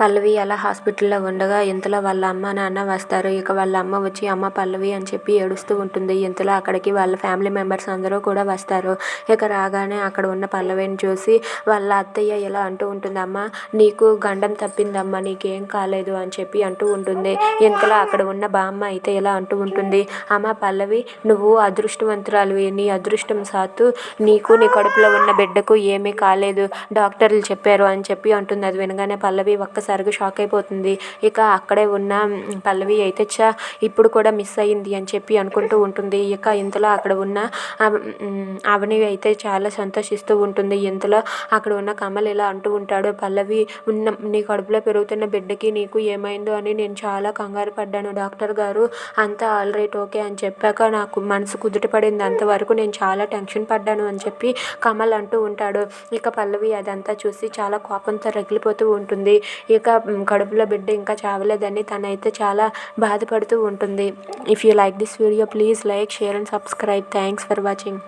పల్లవి అలా హాస్పిటల్లో ఉండగా ఇంతలో వాళ్ళ అమ్మ నాన్న వస్తారు. ఇక వాళ్ళ అమ్మ వచ్చి అమ్మ పల్లవి అని చెప్పి ఏడుస్తూ ఉంటుంది. ఇంతలో అక్కడికి వాళ్ళ ఫ్యామిలీ మెంబర్స్ అందరూ కూడా వస్తారు. ఇక రాగానే అక్కడ ఉన్న పల్లవిని చూసి వాళ్ళ అత్తయ్య ఇలా అంటూ ఉంటుంది అమ్మ నీకు గండం తప్పిందమ్మా నీకేం కాలేదు అని చెప్పి అంటూ ఉంటుంది. ఇంతలో అక్కడ ఉన్న బామ్మ అయితే ఇలా అంటూ ఉంటుంది అమ్మ పల్లవి నువ్వు అదృష్టవంతురాలివి. నీ అదృష్టం సాత్తు నీకు నీ కడుపులో ఉన్న బిడ్డకు ఏమీ కాలేదు. డాక్టర్లు చెప్పారు అని చెప్పి అంటుంది. అది వినగానే పల్లవి ఒక్కసారిగా షాక్ అయిపోతుంది. ఇక అక్కడే ఉన్న పల్లవి అయితే చ ఇప్పుడు కూడా మిస్ అయ్యింది అని చెప్పి అనుకుంటూ ఉంటుంది. ఇక ఇంతలో అక్కడ ఉన్న అవని అయితే చాలా సంతోషిస్తూ ఉంటుంది. ఇంతలో అక్కడ ఉన్న కమల్ ఇలా అంటూ ఉంటాడు పల్లవి ఉన్న నీ కడుపులో పెరుగుతున్న బిడ్డకి నీకు ఏమైందో అని నేను చాలా కంగారు పడ్డాను. డాక్టర్ గారు అంతా ఆల్ రైట్ ఓకే అని చెప్పాక నాకు మనసు కుదుట పడింది. అంతవరకు నేను చాలా టెన్షన్ పడ్డాను అని చెప్పి కమల్ అంటూ ఉంటాడు. ఇక పల్లవి అదంతా చూసి చాలా కోపంతో రగిలిపోతూ ఉంటుంది. ఇంకా కడుపులో బిడ్డ ఇంకా చావలేదని తనైతే చాలా బాధపడుతూ ఉంటుంది. If you like this video please like share and subscribe thanks for watching